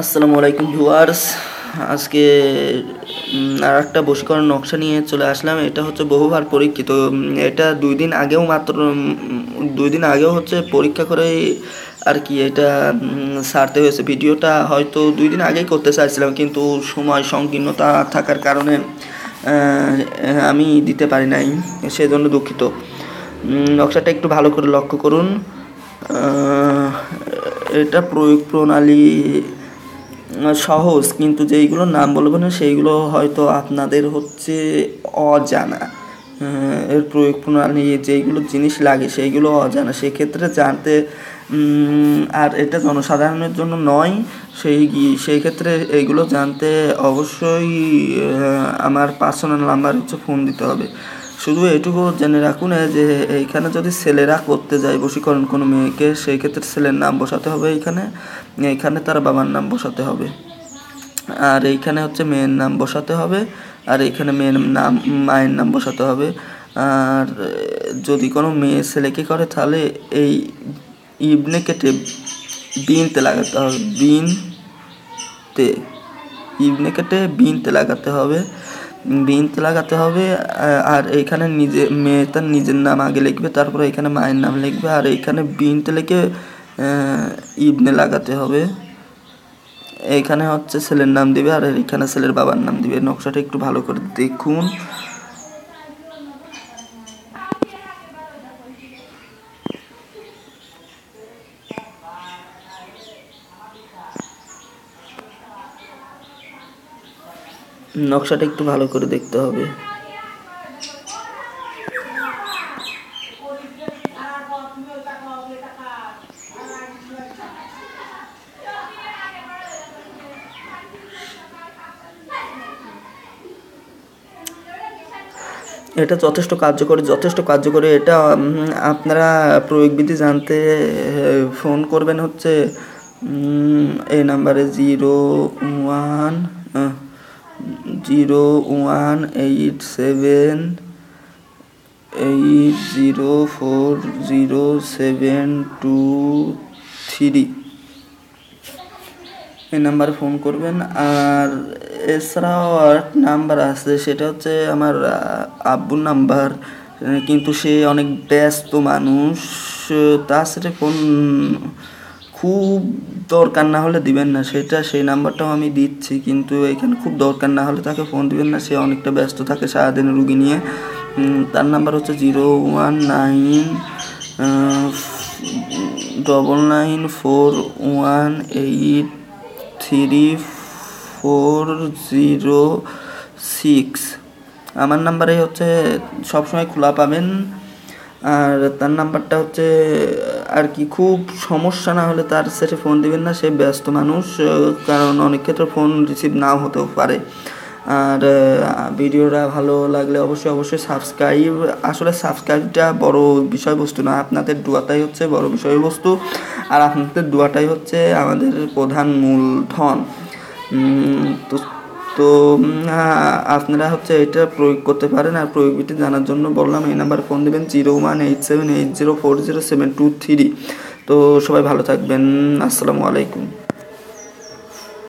আসসালামু আলাইকুম ভিউয়ার্স। আজকে আর একটা বশীকরণ নকশা নিয়ে চলে আসলাম। এটা হচ্ছে বহুবার পরীক্ষিত। এটা দুই দিন আগেও মাত্র দুই দিন আগেও হচ্ছে পরীক্ষা করে আর কি এটা সারতে হয়েছে। ভিডিওটা হয়তো দুই দিন আগেই করতে চাইছিলাম, কিন্তু সময় সংকীর্ণতা থাকার কারণে আমি দিতে পারি নাই। সেজন্য দুঃখিত। নকশাটা একটু ভালো করে লক্ষ্য করুন। এটা প্রয়োগ প্রণালী সহজ, কিন্তু যেইগুলো নাম বলব না, সেইগুলো হয়তো আপনাদের হচ্ছে অজানা। এর প্রয়োগ প্রণালী যেইগুলো জিনিস লাগে, সেইগুলো অজানা। সেক্ষেত্রে জানতে আর এটা জনসাধারণের জন্য নয়, সেই সেই ক্ষেত্রে এইগুলো জানতে অবশ্যই আমার পার্সোনাল নাম্বার হচ্ছে ফোন দিতে হবে। শুধু এটুকু জেনে রাখুন যে এইখানে যদি ছেলেরা করতে যায়, বশীকরণ কোনো মেয়েকে, সেই ক্ষেত্রে ছেলের নাম বসাতে হবে এইখানে এইখানে তার বাবার নাম বসাতে হবে। আর এইখানে হচ্ছে মেয়ের নাম বসাতে হবে, আর এইখানে মেয়ের নাম, মায়ের নাম বসাতে হবে। আর যদি কোনো মেয়ে ছেলেকে করে, তাহলে এই ইবনে কেটে বিনতে লাগাতে হবে, বিনতে ইবনে কেটে বিনতে লাগাতে হবে। বিনতে লাগাতে হবে আর এইখানে নিজে, মেয়ে তার নিজের নাম আগে লিখবে, তারপরে এখানে মায়ের নাম লিখবে, আর এইখানে বিনতে লিখে ইবনে লাগাতে হবে। এখানে হচ্ছে ছেলের নাম দিবে, আর এখানে ছেলের বাবার নাম দিবে। নকশাটা একটু ভালো করে দেখুন। নকশাটা একটু ভালো করে দেখতে হবে। এটা যথেষ্ট কার্যকরী যথেষ্ট কার্যকরী। এটা আপনারা প্রয়োগবিধি জানতে ফোন করবেন হচ্ছে এই নাম্বারে zero one zero one eight seven eight zero four zero seven two three. এই নাম্বারে ফোন করবেন। আর এছাড়াও আর নাম্বার আছে, সেটা হচ্ছে আমার আব্বুর নাম্বার। কিন্তু সে অনেক ব্যস্ত মানুষ তার সাথে ফোন খুব দরকার না হলে দিবেন না, সেটা সেই নাম্বারটাও আমি দিচ্ছি, কিন্তু এখানে খুব দরকার না হলে তাকে ফোন দিবেন না, সে অনেকটা ব্যস্ত থাকে সারাদিন রুগী নিয়ে। তার নাম্বার হচ্ছে zero one nine double nine four one eight three four zero six. আমার নাম্বারে হচ্ছে সবসময় খোলা পাবেন। আর তার নাম্বারটা হচ্ছে, আর কি খুব সমস্যা না হলে তার সাথে ফোন দিবেন না, সে ব্যস্ত মানুষ কারণ অনেক ক্ষেত্রে ফোন রিসিভ নাও হতেও পারে। আর ভিডিওটা ভালো লাগলে অবশ্যই অবশ্যই সাবস্ক্রাইব আসলে সাবস্ক্রাইবটা বড় বিষয়বস্তু না, আপনাদের দোয়াটাই হচ্ছে বড় বিষয়বস্তু। আর আপনাদের দোয়াটাই হচ্ছে আমাদের প্রধান মূলধন। তো তো আপনারা হচ্ছে এটা প্রয়োগ করতে পারেন আর প্রয়োগবিটি জানার জন্য বললাম এই নাম্বার ফোন দেবেন zero one eight seven eight zero four zero seven two three. তো সবাই ভালো থাকবেন। আসসালামু আলাইকুম।